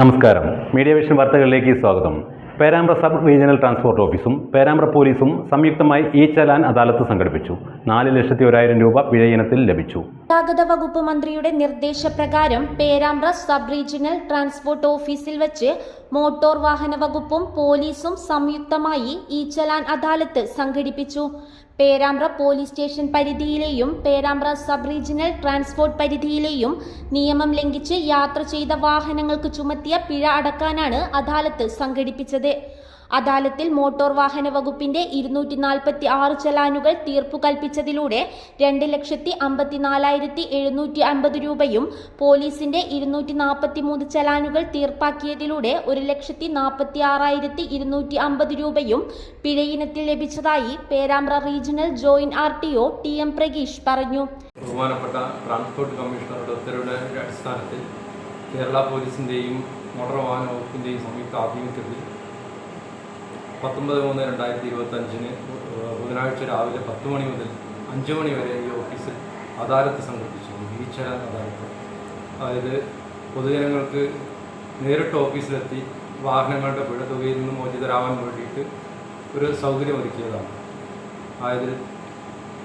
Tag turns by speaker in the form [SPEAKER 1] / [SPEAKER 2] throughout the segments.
[SPEAKER 1] നമസ്കാരം. Media vision വാർത്തകളിലേക്ക് സ്വാഗതം. പേരാമ്പ്ര സബ് റീജിയണൽ ട്രാൻസ്പോർട്ട് ഓഫീസും പേരാമ്പ്ര പോലീസും സംയുക്തമായി ഇ ചലാൻ അദാലത്ത് സംഘടിപ്പിച്ചു. നാല് ലക്ഷത്തി ഒരായിരം രൂപ പിഴ ഇനത്തിൽ ലഭിച്ചു.
[SPEAKER 2] ഗതാഗത വകുപ്പ് മന്ത്രിയുടെ നിർദ്ദേശപ്രകാരം പേരാമ്പ്ര സബ് റീജിയണൽ ട്രാൻസ്പോർട്ട് ഓഫീസിൽ വെച്ച് മോട്ടോർ വാഹന വകുപ്പും പോലീസും സംയുക്തമായി ഈ ചലാൻ അദാലത്ത് സംഘടിപ്പിച്ചു. പേരാമ്പ്ര പോലീസ് സ്റ്റേഷൻ പരിധിയിലെയും പേരാമ്പ്ര സബ് റീജിയണൽ ട്രാൻസ്പോർട്ട് പരിധിയിലെയും നിയമം ലംഘിച്ച് യാത്ര ചെയ്ത വാഹനങ്ങൾക്ക് ചുമത്തിയ പിഴ അടക്കാനാണ് അദാലത്ത് സംഘടിപ്പിച്ചത്. അദാലത്തിൽ മോട്ടോർ വാഹന വകുപ്പിന്റെ ഇരുന്നൂറ്റി നാൽപ്പത്തി ആറ് ചലാനുകൾ തീർപ്പു കൽപ്പിച്ചതിലൂടെ രണ്ട് ലക്ഷത്തി അമ്പത്തിനാലായിരത്തി എഴുന്നൂറ്റി അമ്പത് രൂപയും പോലീസിന്റെ ഇരുന്നൂറ്റി നാൽപ്പത്തി മൂന്ന് ചലാനുകൾ തീർപ്പാക്കിയതിലൂടെ ഒരു ലക്ഷത്തി നാൽപ്പത്തി ആറായിരത്തി ഇരുന്നൂറ്റി അമ്പത് രൂപയും പിഴയിനത്തിൽ ലഭിച്ചതായി Perambra regional joint R T O T M Prageesh പറഞ്ഞു.
[SPEAKER 3] ബഹുമാനപ്പെട്ട ട്രാൻസ്പോർട്ട് കമ്മീഷണറുടെ ഉത്തരവിന്റെ അടിസ്ഥാനത്തിൽ കേരള പോലീസിന്റെയും മോട്ടോർ വാഹന വകുപ്പിന്റെയും സംയുക്ത ആഭിമുഖ്യത്തിൽ പത്തൊമ്പത് മൂന്ന് രണ്ടായിരത്തി ഇരുപത്തഞ്ചിന് ബുധനാഴ്ച രാവിലെ പത്ത് മണി മുതൽ അഞ്ച് മണി വരെ ഈ ഓഫീസിൽ അദാലത്ത് സംഘടിപ്പിച്ചു വീച്ചര അദാലത്ത്. അതായത് പൊതുജനങ്ങൾക്ക് നേരിട്ട് ഓഫീസിലെത്തി വാഹനങ്ങളുടെ പിഴ തുകയിൽ നിന്ന് മോചിതരാവാൻ വേണ്ടിയിട്ട് ഒരു സൗകര്യം ഒരുക്കിയതാണ്. അതായത്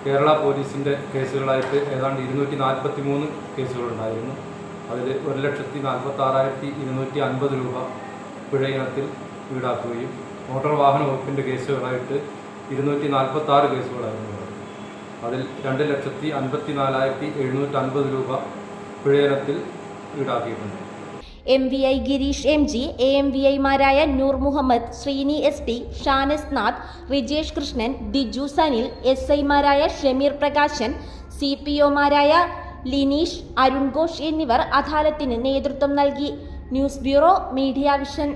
[SPEAKER 3] കേരള പോലീസിന്റെ കേസുകളായിട്ട് ഏതാണ്ട് ഇരുന്നൂറ്റി നാൽപ്പത്തി മൂന്ന് കേസുകളുണ്ടായിരുന്നു. അതിൽ ഒരു ലക്ഷത്തി നാൽപ്പത്തി ആറായിരത്തി ഇരുന്നൂറ്റി അൻപത് രൂപ പിഴ ഇനത്തിൽ ഈടാക്കുകയും മോട്ടോർ വാഹന വകുപ്പിന്റെ കേസുകളായിട്ട് ഇരുന്നൂറ്റി നാൽപ്പത്തി ആറ് കേസുകളായിരുന്നു. അതിൽ രണ്ട് ലക്ഷത്തി അൻപത്തി നാലായിരത്തി എഴുന്നൂറ്റി അൻപത് രൂപ പിഴയനത്തിൽ ഈടാക്കിയിട്ടുണ്ട്.
[SPEAKER 2] M V I Girish M G A M V ഐമാരായ Noor Muhammad Sreeni S T Shanas Nath Rijesh Krishnan Diju Sanil S ഐമാരായ ഷമീർ പ്രകാശൻ സി പി ഒമാരായ ലിനീഷ് അരുൺ ഘോഷ് എന്നിവർ അദാലത്തിന് നേതൃത്വം നൽകി. News bureau media vision.